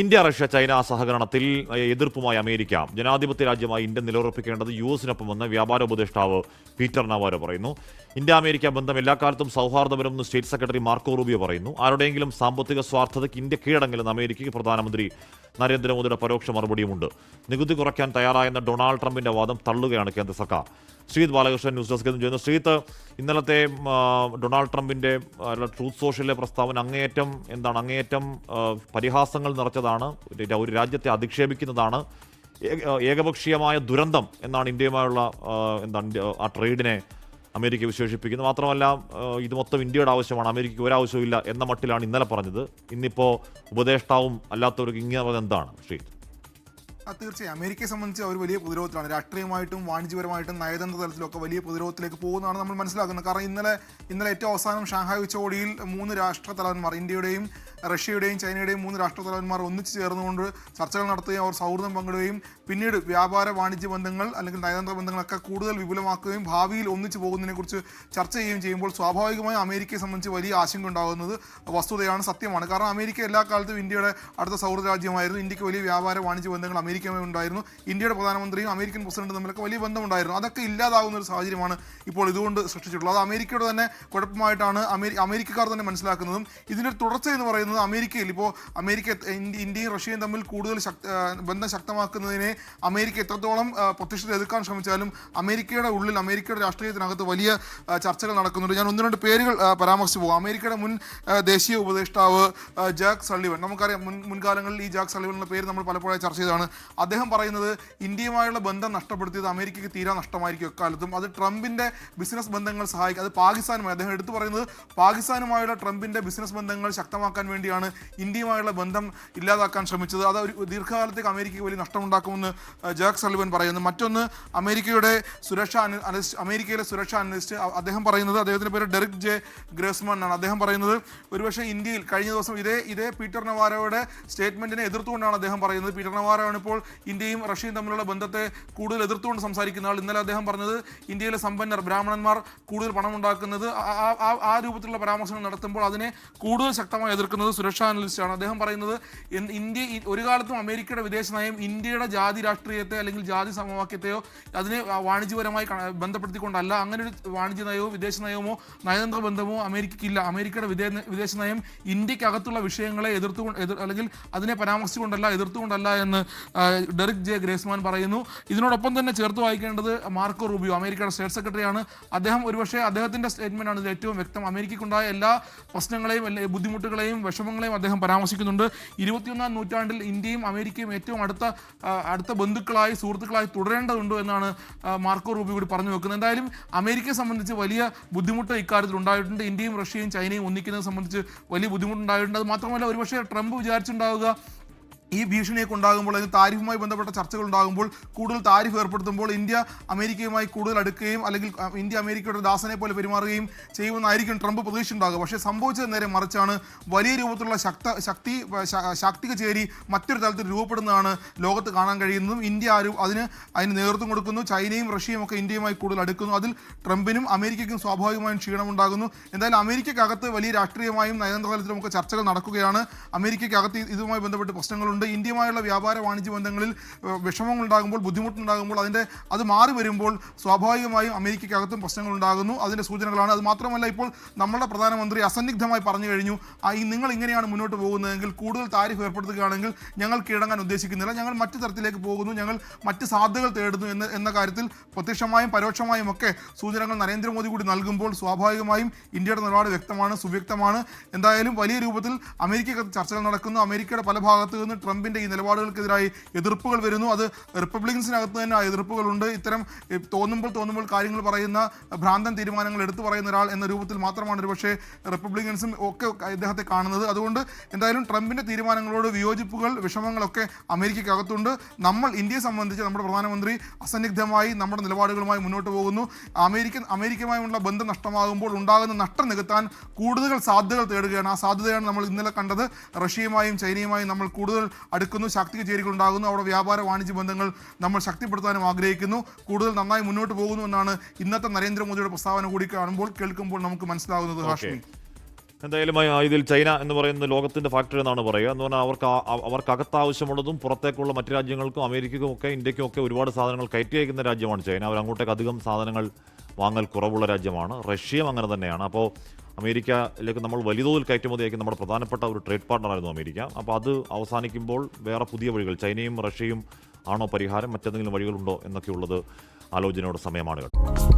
India Russia China സഹകരണത്തിൽ എതിർപ്പുമായി America. ജനാധിപത്യ രാജ്യമായി ഇന്ത്യ നിലയുറപ്പിക്കേണ്ടത് യു എസിനൊപ്പമെന്ന് വ്യാപാര ഉപദേഷ്ടാവ് പീറ്റർ നവാരോ പറയുന്നു. ഇന്ത്യ അമേരിക്ക ബന്ധം എല്ലാ കാലത്തും സൗഹാർദ്ദപരമെന്ന് സ്റ്റേറ്റ് സെക്രട്ടറി മാർക്കോ റൂബിയോ പറയുന്നു. ആരുടെയെങ്കിലും സാമ്പത്തിക സ്വാർത്ഥതയ്ക്ക് ഇന്ത്യ കീഴടങ്ങില്ലെന്ന് അമേരിക്കയ്ക്ക് പ്രധാനമന്ത്രി നരേന്ദ്രമോദിയുടെ പരോക്ഷ മറുപടിയുമുണ്ട്. നികുതി കുറയ്ക്കാൻ തയ്യാറായെന്ന ഡൊണാൾഡ് ട്രംപിന്റെ വാദം തള്ളുകയാണ് കേന്ദ്ര സർക്കാർ. ശ്രീത് ബാലകൃഷ്ണൻ ന്യൂസ് ഡെസ്ക് ചെയ്യുന്നു. ശ്രീത്ത് ഇന്നലത്തെ ഡൊണാൾഡ് ട്രംപിന്റെ ട്രൂത്ത് സോഷ്യലിലെ പ്രസ്താവന അങ്ങേയറ്റം എന്താണ്? അങ്ങേയറ്റം പരിഹാസങ്ങൾ നിറച്ചതാണ് ഒരു രാജ്യത്തെ അധിക്ഷേപിക്കുന്നതാണ് ഏകപക്ഷീയമായ ദുരന്തം എന്നാണ് ഇന്ത്യയുമായുള്ള എന്താണ് ആ ട്രേഡിനെ അമേരിക്ക വിശേഷിപ്പിക്കുന്നത് മാത്രമല്ല ഇത് മൊത്തം ഇന്ത്യയുടെ ആവശ്യമാണ്. അമേരിക്കയ്ക്ക് ഒരാവശ്യമില്ല എന്ന മട്ടിലാണ് ഇന്നലെ പറഞ്ഞത്. ഇന്നിപ്പോൾ ഉപദേഷ്ടാവും അല്ലാത്തവർക്ക് ഇങ്ങനെ പറഞ്ഞത് എന്താണ് ആ, തീർച്ചയായും. അമേരിക്കയെ സംബന്ധിച്ച് അവർ വലിയ പ്രതിരോധത്തിലാണ്. രാഷ്ട്രീയമായിട്ടും വാണിജ്യപരമായിട്ടും നയതന്ത്ര തലത്തിലൊക്കെ വലിയ പ്രതിരോധത്തിലേക്ക് പോകുന്നതാണ് നമ്മൾ മനസ്സിലാക്കുന്നത്. കാരണം ഇന്നലെ ഇന്നലെ ഏറ്റവും അവസാനം ഷാങ്ഹായ് ഉച്ചകോടിയിൽ മൂന്ന് രാഷ്ട്ര തലവന്മാർ ഇന്ത്യയുടെയും റഷ്യയുടെയും ചൈനയുടെയും മൂന്ന് രാഷ്ട്ര തലവന്മാർ ഒന്നിച്ചു ചേർന്നുകൊണ്ട് ചർച്ചകൾ നടത്തുകയും അവർ സൗഹൃദം പങ്കിടുകയും പിന്നീട് വ്യാപാര വാണിജ്യ ബന്ധങ്ങൾ അല്ലെങ്കിൽ നയതന്ത്ര ബന്ധങ്ങളൊക്കെ കൂടുതൽ വിപുലമാക്കുകയും ഭാവിയിൽ ഒന്നിച്ചു പോകുന്നതിനെക്കുറിച്ച് ചർച്ച ചെയ്യുകയും ചെയ്യുമ്പോൾ സ്വാഭാവികമായും അമേരിക്കയെ സംബന്ധിച്ച് വലിയ ആശങ്ക ഉണ്ടാകുന്നത് വസ്തുതയാണ് സത്യമാണ്. കാരണം അമേരിക്ക എല്ലാ കാലത്തും ഇന്ത്യയുടെ അടുത്ത സൗഹൃദ രാജ്യമായിരുന്നു. ഇന്ത്യയ്ക്ക് വലിയ വ്യാപാര വാണിജ്യ ബന്ധങ്ങൾ അമേരിക്കയുമായി ഉണ്ടായിരുന്നു. ഇന്ത്യയുടെ പ്രധാനമന്ത്രിയും അമേരിക്കൻ പ്രസിഡന്റും തമ്മിലൊക്കെ വലിയ ബന്ധമുണ്ടായിരുന്നു. അതൊക്കെ ഇല്ലാതാകുന്ന ഒരു സാഹചര്യമാണ് ഇപ്പോൾ ഇതുകൊണ്ട് സൃഷ്ടിച്ചിട്ടുള്ളത്. അത് അമേരിക്കയുടെ തന്നെ കുഴപ്പമായിട്ടാണ് അമേരി അമേരിക്കക്കാർ തന്നെ മനസ്സിലാക്കുന്നതും ഇതിന്റെ തുടർച്ച എന്ന് പറയുന്നത് അമേരിക്കയിൽ ഇപ്പോൾ അമേരിക്ക ഇന്ത്യ- ഇന്ത്യയും റഷ്യയും തമ്മിൽ കൂടുതൽ ബന്ധം ശക്തമാക്കുന്നതിനെ അമേരിക്ക എത്രത്തോളം പ്രത്യക്ഷത്തിൽ എതിർക്കാൻ ശ്രമിച്ചാലും അമേരിക്കയുടെ ഉള്ളിൽ അമേരിക്കയുടെ രാഷ്ട്രീയത്തിനകത്ത് വലിയ ചർച്ചകൾ നടക്കുന്നുണ്ട്. ഞാൻ ഒന്ന് രണ്ട് പേരുകൾ പരാമർശിച്ചു പോകും. അമേരിക്കയുടെ മുൻ ദേശീയ ഉപദേഷ്ടാവ് ജാക്ക് സള്ളിവൻ. നമുക്കറിയാം മുൻ മുൻകാലങ്ങളിൽ ഈ ജാക്ക് സള്ളിവൻ എന്ന പേര് നമ്മൾ പലപ്പോഴായി ചർച്ച ചെയ്തതാണ്. അദ്ദേഹം പറയുന്നത് ഇന്ത്യയുമായുള്ള ബന്ധം നഷ്ടപ്പെടുത്തിയത് അമേരിക്കയ്ക്ക് തീരാ നഷ്ടമായിരിക്കും എക്കാലത്തും. അത് ട്രംപിന്റെ ബിസിനസ് ബന്ധങ്ങൾ സഹായിക്കും. അത് പാകിസ്ഥാനുമായി. അദ്ദേഹം എടുത്തു പറയുന്നത് പാകിസ്ഥാനുമായുള്ള ട്രംപിന്റെ ബിസിനസ് ബന്ധങ്ങൾ ശക്തമാക്കാൻ വേണ്ടിയാണ് ഇന്ത്യയുമായുള്ള ബന്ധം ഇല്ലാതാക്കാൻ ശ്രമിച്ചത്. അത് ഒരു ദീർഘകാലത്തേക്ക് അമേരിക്കയ്ക്ക് വലിയ നഷ്ടമുണ്ടാക്കുമെന്ന് ജാക്ക് സള്ളിവൻ പറയുന്നു. മറ്റൊന്ന് അമേരിക്കയുടെ സുരക്ഷാ അനലിസ്റ്റ് അമേരിക്കയിലെ സുരക്ഷാ അനലിസ്റ്റ് അദ്ദേഹം പറയുന്നത് അദ്ദേഹത്തിന്റെ പേര് ഡെറിക് ജെ ഗ്രേസ്മൻ ആണ്. അദ്ദേഹം പറയുന്നത് ഒരുപക്ഷെ ഇന്ത്യയിൽ കഴിഞ്ഞ ദിവസം ഇതേ ഇതേ പീറ്റർ നവാരോയുടെ സ്റ്റേറ്റ്മെന്റിനെ എതിർത്തുകൊണ്ടാണ് അദ്ദേഹം പറയുന്നത്. പീറ്റർ നവാരോ ആണ് ഇപ്പോൾ ഇന്ത്യയും റഷ്യയും തമ്മിലുള്ള ബന്ധത്തെ കൂടുതൽ എതിർത്തുകൊണ്ട് സംസാരിക്കുന്ന ആൾ ഇന്നലെ അദ്ദേഹം പറഞ്ഞത് ഇന്ത്യയിലെ സമ്പന്നർ ബ്രാഹ്മണന്മാർ കൂടുതൽ പണം ഉണ്ടാക്കുന്നത് ആ- രൂപത്തിലുള്ള പരാമർശങ്ങൾ നടത്തുമ്പോൾ അതിനെ കൂടുതൽ ശക്തമായി എതിർക്കുന്നത് സുരക്ഷാ അനലിസ്റ്റാണ് അദ്ദേഹം പറയുന്നത് ഇന്ത്യ ഒരു കാലത്തും അമേരിക്കയുടെ വിദേശ നയം ഇന്ത്യയുടെ ജാതി രാഷ്ട്രീയത്തെ അല്ലെങ്കിൽ ജാതി സമവാക്യത്തെയോ അതിനെ വാണിജ്യപരമായി കണ- ബന്ധപ്പെടുത്തിക്കൊണ്ടല്ല. അങ്ങനെ ഒരു വാണിജ്യ നയവും വിദേശ നയമോ നയതന്ത്ര ബന്ധമോ അമേരിക്കയ്ക്കില്ല. അമേരിക്കയുടെ വിദേ വിദേശ നയം ഇന്ത്യക്കകത്തുള്ള വിഷയങ്ങളെ എതിർത്തുകൊണ്ട് എതിർ അല്ലെങ്കിൽ അതിനെ പരാമർശിച്ചുകൊണ്ടല്ല എതിർത്തുകൊണ്ടല്ല എന്ന് ഡെറിക് ജെ ഗ്രേസ്മാൻ പറയുന്നു. ഇതിനോടൊപ്പം തന്നെ ചേർത്ത് വായിക്കേണ്ടത് മാർക്കോ റൂബിയോ അമേരിക്കയുടെ സ്റ്റേറ്റ് സെക്രട്ടറിയാണ്. അദ്ദേഹം ഒരുപക്ഷെ അദ്ദേഹത്തിന്റെ സ്റ്റേറ്റ്മെന്റ് ആണ് ഇതിൽ ഏറ്റവും വ്യക്തം. അമേരിക്കയ്ക്കുണ്ടായ എല്ലാ പ്രശ്നങ്ങളെയും ബുദ്ധിമുട്ടുകളെയും വിഷമങ്ങളെയും അദ്ദേഹം പരാമർശിക്കുന്നുണ്ട്. ഇരുപത്തിയൊന്നാം നൂറ്റാണ്ടിൽ ഇന്ത്യയും അമേരിക്കയും ഏറ്റവും അടുത്ത അടുത്ത ബന്ധുക്കളായി സുഹൃത്തുക്കളായി തുടരേണ്ടതുണ്ട് എന്നാണ് മാർക്കോ റൂബിയോ കൂടി പറഞ്ഞു വെക്കുന്നത്. എന്തായാലും അമേരിക്കയെ സംബന്ധിച്ച് വലിയ ബുദ്ധിമുട്ട് ഇക്കാര്യത്തിൽ ഉണ്ടായിട്ടുണ്ട്. ഇന്ത്യയും റഷ്യയും ചൈനയും ഒന്നിക്കുന്നത് സംബന്ധിച്ച് വലിയ ബുദ്ധിമുട്ടുണ്ടായിട്ടുണ്ട്. അത് മാത്രമല്ല ഒരുപക്ഷെ ട്രംപ് വിചാരിച്ചിട്ടുണ്ടാവുക ഈ ഭീഷണിയൊക്കെ ഉണ്ടാകുമ്പോൾ അതിന് താരിഫുമായി ബന്ധപ്പെട്ട ചർച്ചകൾ ഉണ്ടാകുമ്പോൾ കൂടുതൽ താരിഫ് ഏർപ്പെടുത്തുമ്പോൾ ഇന്ത്യ അമേരിക്കയുമായി കൂടുതൽ അടുക്കുകയും അല്ലെങ്കിൽ ഇന്ത്യ അമേരിക്കയുടെ ദാസനെ പോലെ പെരുമാറുകയും ചെയ്യുമെന്നായിരിക്കും ട്രംപ് പ്രതീക്ഷിച്ചുണ്ടാകുക പക്ഷേ സംഭവിച്ചത് നേരെ മറിച്ചാണ്. വലിയ രൂപത്തിലുള്ള ശക്ത ശക്തി ശാക്തിക ചേരി മറ്റൊരു തലത്തിൽ രൂപപ്പെടുന്നതാണ് ലോകത്ത് കാണാൻ കഴിയുന്നതും. ഇന്ത്യ ആരും അതിന് അതിന് നേതൃത്വം കൊടുക്കുന്നു. ചൈനയും റഷ്യയും ഒക്കെ ഇന്ത്യയുമായി കൂടുതൽ അടുക്കുന്നു. അതിൽ ട്രംപിനും അമേരിക്കയ്ക്കും സ്വാഭാവികമായും ക്ഷീണമുണ്ടാകുന്നു. എന്തായാലും അമേരിക്കക്കകത്ത് വലിയ രാഷ്ട്രീയമായും നയതന്ത്ര തലത്തിലും ഒക്കെ ചർച്ചകൾ നടക്കുകയാണ്. അമേരിക്കയ്ക്കകത്ത് ഇതുമായി ബന്ധപ്പെട്ട് പ്രശ്നങ്ങളുണ്ട്. ഇന്ത്യയുമായുള്ള വ്യാപാര വാണിജ്യ ബന്ധങ്ങളിൽ വിഷമങ്ങളുണ്ടാകുമ്പോൾ ബുദ്ധിമുട്ടുണ്ടാകുമ്പോൾ അതിന്റെ അത് മാറി വരുമ്പോൾ സ്വാഭാവികമായും അമേരിക്കക്കകത്തും പ്രശ്നങ്ങൾ ഉണ്ടാകുന്നു അതിന്റെ സൂചനകളാണ്. അത് മാത്രമല്ല ഇപ്പോൾ നമ്മുടെ പ്രധാനമന്ത്രി അസന്നിഗ്ധമായി പറഞ്ഞു കഴിഞ്ഞു ഈ നിങ്ങൾ ഇങ്ങനെയാണ് മുന്നോട്ട് പോകുന്നതെങ്കിൽ കൂടുതൽ താരിഫ് ഏർപ്പെടുത്തുകയാണെങ്കിൽ ഞങ്ങൾ കീഴടങ്ങാൻ ഉദ്ദേശിക്കുന്നില്ല. ഞങ്ങൾ മറ്റു തരത്തിലേക്ക് പോകുന്നു. ഞങ്ങൾ മറ്റ് സാധ്യതകൾ തേടുന്നു എന്ന് എന്ന കാര്യത്തിൽ പ്രത്യക്ഷമായും പരോക്ഷമായും ഒക്കെ സൂചനകൾ നരേന്ദ്രമോദി കൂടി നൽകുമ്പോൾ സ്വാഭാവികമായും ഇന്ത്യയുടെ നിലപാട് വ്യക്തമാണ് സുവ്യക്തമാണ്. എന്തായാലും വലിയ രൂപത്തിൽ അമേരിക്ക ചർച്ചകൾ നടക്കുന്നു. അമേരിക്കയുടെ പല ഭാഗത്തു നിന്ന് ട്രംപിന്റെ ഈ നിലപാടുകൾക്കെതിരായി എതിർപ്പുകൾ വരുന്നു. അത് റിപ്പബ്ലിക്കൻസിനകത്ത് തന്നെ എതിർപ്പുകളുണ്ട്. ഇത്തരം തോന്നുമ്പോൾ തോന്നുമ്പോൾ കാര്യങ്ങൾ പറയുന്ന ഭ്രാന്തൻ തീരുമാനങ്ങൾ എടുത്തു പറയുന്ന ഒരാൾ എന്ന രൂപത്തിൽ മാത്രമാണ് ഒരുപക്ഷെ റിപ്പബ്ലിക്കൻസും ഒക്കെ ഇദ്ദേഹത്തെ കാണുന്നത്. അതുകൊണ്ട് എന്തായാലും ട്രംപിന്റെ തീരുമാനങ്ങളോട് വിയോജിപ്പുകൾ വിഷമങ്ങളൊക്കെ അമേരിക്കക്കകത്തുണ്ട് നമ്മൾ ഇന്ത്യയെ സംബന്ധിച്ച് നമ്മുടെ പ്രധാനമന്ത്രി അസന്നിഗ്ധമായി നമ്മുടെ നിലപാടുകളുമായി മുന്നോട്ട് പോകുന്നു. അമേരിക്കൻ അമേരിക്കയുമായുള്ള ബന്ധം നഷ്ടമാകുമ്പോൾ ഉണ്ടാകുന്ന നഷ്ടം നികത്താൻ കൂടുതൽ സാധ്യതകൾ തേടുകയാണ്. ആ സാധ്യതയാണ് നമ്മൾ ഇന്നലെ കണ്ടത്. റഷ്യയുമായും ചൈനയുമായും നമ്മൾ കൂടുതൽ അടുക്കുന്നു. ശാക്തിക ചേരികൾ ഉണ്ടാകുന്നു. അവിടെ വ്യാപാര വാണിജ്യ ബന്ധങ്ങൾ നമ്മൾ ശക്തിപ്പെടുത്താനും ആഗ്രഹിക്കുന്നു. കൂടുതൽ നന്നായി മുന്നോട്ട് പോകുന്നു എന്നാണ് ഇന്നത്തെ നരേന്ദ്രമോദിയുടെ പ്രസ്താവന കൂടി കാണുമ്പോൾ കേൾക്കുമ്പോൾ നമുക്ക് മനസ്സിലാകുന്നത് ഹാഷ്മി. എന്തായാലും ഇതിൽ ചൈന എന്ന് പറയുന്നത് ലോകത്തിന്റെ ഫാക്ടറി എന്നാണ് പറയുക. എന്ന് പറഞ്ഞാൽ അവർക്ക് അവർക്ക് അവർക്ക് ആവശ്യമുള്ളതും പുറത്തേക്കുള്ള മറ്റു രാജ്യങ്ങൾക്കും അമേരിക്കയ്ക്കും ഒക്കെ ഇന്ത്യക്കും ഒക്കെ ഒരുപാട് സാധനങ്ങൾ കയറ്റി അയക്കുന്ന രാജ്യമാണ് ചൈന. അവർ അങ്ങോട്ടേക്ക് അധികം സാധനങ്ങൾ വാങ്ങൽ കുറവുള്ള രാജ്യമാണ്. റഷ്യയും അങ്ങനെ തന്നെയാണ്. അപ്പോൾ അമേരിക്കയിലേക്ക് നമ്മൾ വലിയതോതിൽ കയറ്റുമതിയാക്കി നമ്മുടെ പ്രധാനപ്പെട്ട ഒരു ട്രേഡ് പാർട്ണറായിരുന്നു അമേരിക്ക. അപ്പോൾ അത് അവസാനിക്കുമ്പോൾ വേറെ പുതിയ വഴികൾ ചൈനയും റഷ്യയും ആണോ പരിഹാരം? മറ്റെന്തെങ്കിലും വഴികളുണ്ടോ എന്നൊക്കെയുള്ളത് ആലോചനയുടെ സമയമാണ് കേട്ടോ.